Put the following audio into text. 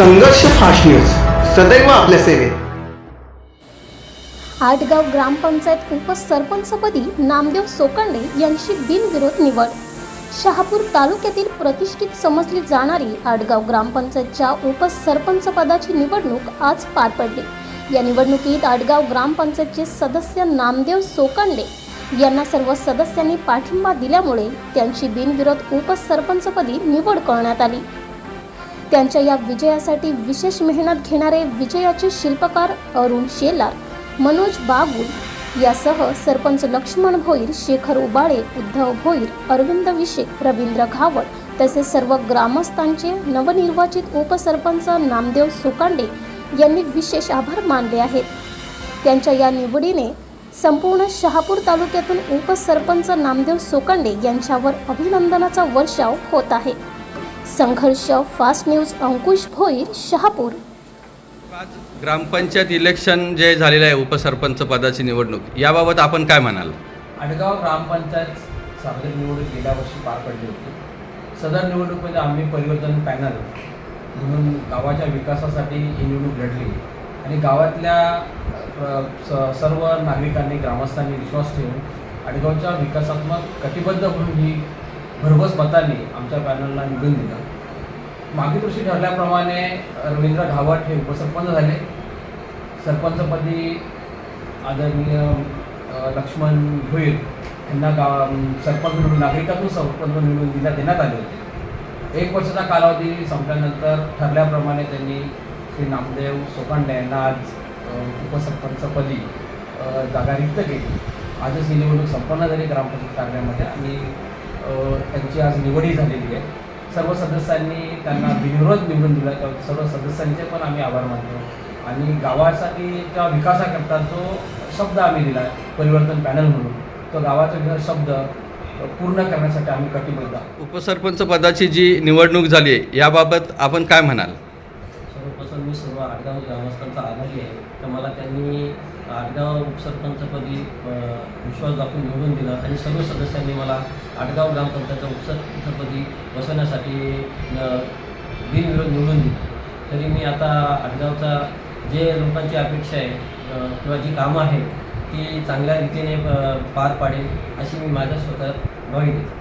संघर्ष fast news. सदैव आपल्या सेवेत. आटगाव ग्रामपंचायत उपसरपंचपदी नामदेव सोकांडे यांची बिनविरोध निवड. शहापूर तालुक्यातील प्रतिष्ठित समजली जाणारी आडगाव ग्रामपंचायतच्या उपसरपंचपदाची निवडणूक आज पार पडली. या निवडणुकीत आडगाव ग्रामपंचायतचे सदस्य नामदेव सोकांडे यांना सर्व सदस्यांनी पाठिंबा दिल्यामुळे त्यांची बिनविरोध उपसरपंचपदी निवड करण्यात आली. त्यांच्या या विजयासाठी विशेष मेहनत घेणारे विजयाचे शिल्पकार अरुण शेलार मनोज बागुल यासह सरपंच लक्ष्मण भोईर शेखर उबाळे उद्धव भोईर अरविंद विशे रवींद्र घावड तसेच सर्व ग्रामस्थांचे नवनिर्वाचित उपसरपंच नामदेव सुकांडे यांनी विशेष आभार मानले आहेत. त्यांच्या या निवडीने संपूर्ण शहापूर तालुक्यातून उपसरपंच नामदेव सोकांडे यांच्यावर अभिनंदनाचा वर्षाव होत आहे. Sangharsh fast news Ankush Bhoir Shahapur. आज ग्रामपंचायत इलेक्शन जे झालेलं आहे उपसरपंच पदाची निवडणूक याबाबत आपण काय म्हणाल? आडगाव ग्रामपंचायत सार्वजनिक निवडणूक गेल्या वर्षी पार पडली होती. सदर निवडणुकीमध्ये आम्ही परिवर्तन पॅनल म्हणून गावाच्या विकासासाठी ही निवडणूक लढली. आणि गावातल्या सर्व नागरिकांनी ग्रामस्थांनी विश्वास ठेवून आडगावच्या विकासात्मक कटिबद्ध म्हणून ही भरघोस मतांनी आमच्या पॅनलला निवडून दिलं. मागील वर्षी ठरल्याप्रमाणे रवींद्र घावट हे उपसरपंच झाले. सरपंचपदी आदरणीय लक्ष्मण भोईर यांना गाव सरपंच म्हणून नागरिकातून सरपंच निवडून दिला देण्यात आले होते. एक वर्षाचा कालावधी संपल्यानंतर ठरल्याप्रमाणे त्यांनी श्री नामदेव सोकांडे यांना आज उपसरपंचपदी जागा रिक्त केली. आजच ही निवडणूक संपन्न झाली ग्रामपंचायत कार्यालयामध्ये. आणि त्यांची आज निवडही झालेली आहे. सर्व सदस्यांनी त्यांना बिनविरोध निवडून दिला सर्व सदस्यांचे पण आम्ही आभार मानतो. आणि गावासाठी त्या विकासाकरता जो शब्द आम्ही दिला परिवर्तन पॅनल म्हणून तो गावाचा शब्द पूर्ण करण्यासाठी आम्ही कटिबद्ध उपसरपंच पदाची जी निवडणूक झाली आहे याबाबत आपण काय म्हणाल? सर्वप्रथम मी सर्व आडगाव ग्रामस्थांचा आभारी आहे. तर मला त्यांनी आडगाव उपसरपंचपदी विश्वास दाखवून निवडून दिला आणि सर्व सदस्यांनी मला आडगाव ग्रामपंचायतच्या उपसरपंचपदी बसवण्यासाठी बिनविरोध निवडून दिला. तरी मी आता आडगावचा जे लोकांची अपेक्षा आहे किंवा जी कामं आहेत ती चांगल्या रीतीने पार पाडेल अशी मी माझ्या स्वतः ग्वाही देतो